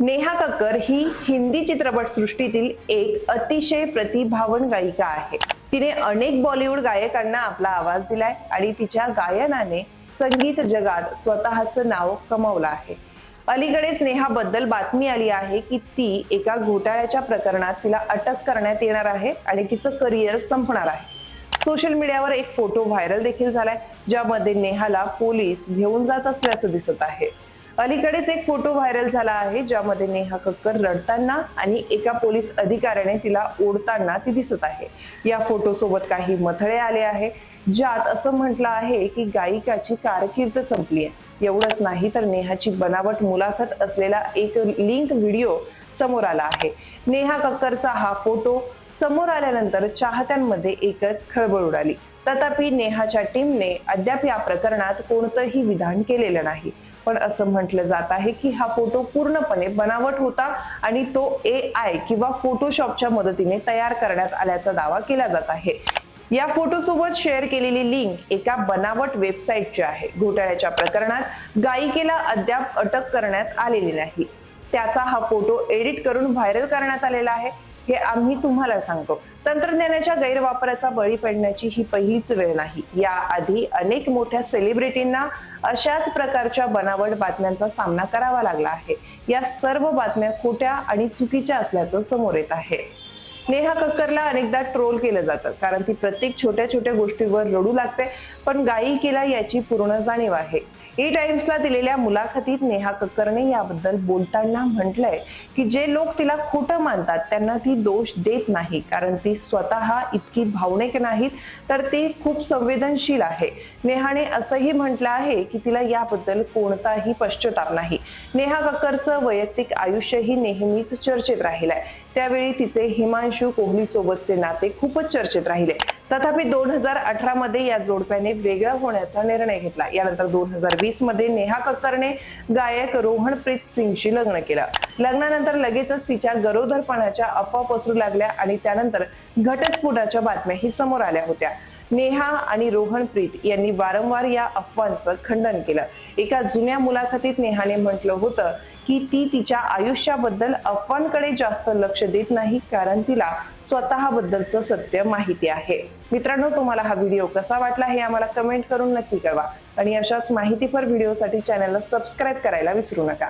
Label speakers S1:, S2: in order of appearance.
S1: नेहा कक्कर ही हिंदी चित्रपटसृष्टीतील एक अतिशय प्रतिभावन गायिका आहे. तिने अनेक बॉलिवूड गायकांना आपला आवाज दिलाय आणि तिच्या गायनाने संगीत जगात स्वतःचं नाव कमावलं आहे. अलीकडेच नेहाबद्दल बातमी आली आहे की ती एका घोटाळ्याच्या प्रकरणात तिला अटक करण्यात येणार आहे आणि तिचं करिअर संपणार आहे. सोशल मीडियावर एक फोटो व्हायरल देखील झालाय ज्यामध्ये नेहाला पोलीस घेऊन जात असल्याचं दिसत आहे. अलीकडेच एक फोटो व्हायरल झाला आहे ज्यामध्ये नेहा कक्कर रडताना आणि एका पोलीस अधिकाऱ्याने तिला ओढताना ती दिसत आहे. या फोटो सोबत काही मथळे आले आहे ज्यात असं म्हटलं आहे की गायिकाची कारकीर्द संपली आहे. एवढंच नाही तर नेहाची बनावट मुलाखत असलेला एक लिंक व्हिडिओ समोर आला आहे. नेहा कक्करचा हा फोटो समोर आल्यानंतर चाहत्यांमध्ये एकच खळबळ उडाली. तथापि नेहाच्या टीमने अद्याप या प्रकरणात कोणतंही विधान केलेलं नाही. पण असं म्हटलं जात आहे की हा फोटो पूर्णपणे बनावट होता आणि तो ए आय किंवा फोटोशॉपच्या मदतीने तयार करण्यात आल्याचा दावा केला जात आहे. या फोटोसोबत शेअर केलेली लिंक एका बनावट वेबसाईटची आहे. घोटाळ्याच्या प्रकरणात गायिकेला अद्याप अटक करण्यात आलेली नाही. त्याचा हा फोटो एडिट करून व्हायरल करण्यात आलेला आहे. हे आम्ही तुम्हाला सांगतो. तंत्रज्ञानाच्या गैरवापराचा बळी पडण्याची ही पहिलीच वेळ नाही. याआधी अनेक मोठ्या सेलिब्रिटींना अशाच प्रकारच्या बनावट बातम्यांचा सामना करावा लागला आहे. या सर्व बातम्या खोट्या आणि चुकीच्या असल्याचं समोर येत आहे. नेहा कक्करला अनेकदा ट्रोल केलं जातं. कारण ती प्रत्येक छोट्या छोट्या गोष्टीवर रडू लागते पण गायिकेला याची पूर्ण जाणीव आहे. ई टाइम्सला दिलेल्या मुलाखतीत नेहा कक्करने याबद्दल बोलताना म्हटलंय की जे लोक तिला खोटं मानतात त्यांना ती दोष देत नाही. कारण ती स्वतः इतकी भावनिक नाहीत तर ती खूप संवेदनशील आहे. नेहाने असंही म्हटलं आहे की तिला याबद्दल कोणताही पश्चाताप नाही. नेहा कक्करचं वैयक्तिक आयुष्यही नेहमीच चर्चेत राहिलंय. त्यावेळी तिचे हिमांशू कोहली सोबतचे नाते खूपच चर्चेत राहिले. तथापि दोन हजार अठरा मध्ये या जोडप्याने वेगळा होण्याचा निर्णय घेतला. यानंतर दोन हजार वीसमध्ये नेहा कक्करने गायक रोहनप्रीत सिंगशी लग्न केलं. लग्नानंतर लगेचच तिच्या गरोदरपणाच्या अफवा पसरू लागल्या आणि त्यानंतर घटस्फोटाच्या बातम्याही समोर आल्या होत्या. नेहा आणि रोहनप्रीत यांनी वारंवार या अफवांचं खंडन केलं. एका जुन्या मुलाखतीत नेहाने म्हटलं होतं की ती तिच्या आयुष्याबद्दल अफवांकडे जास्त लक्ष देत नाही कारण तिला स्वतःबद्दलचं सत्य माहिती आहे. मित्रांनो तुम्हाला हा व्हिडिओ कसा वाटला हे आम्हाला कमेंट करून नक्की कळवा. आणि अशाच माहितीपर व्हिडिओसाठी चॅनलला सबस्क्राईब करायला विसरू नका.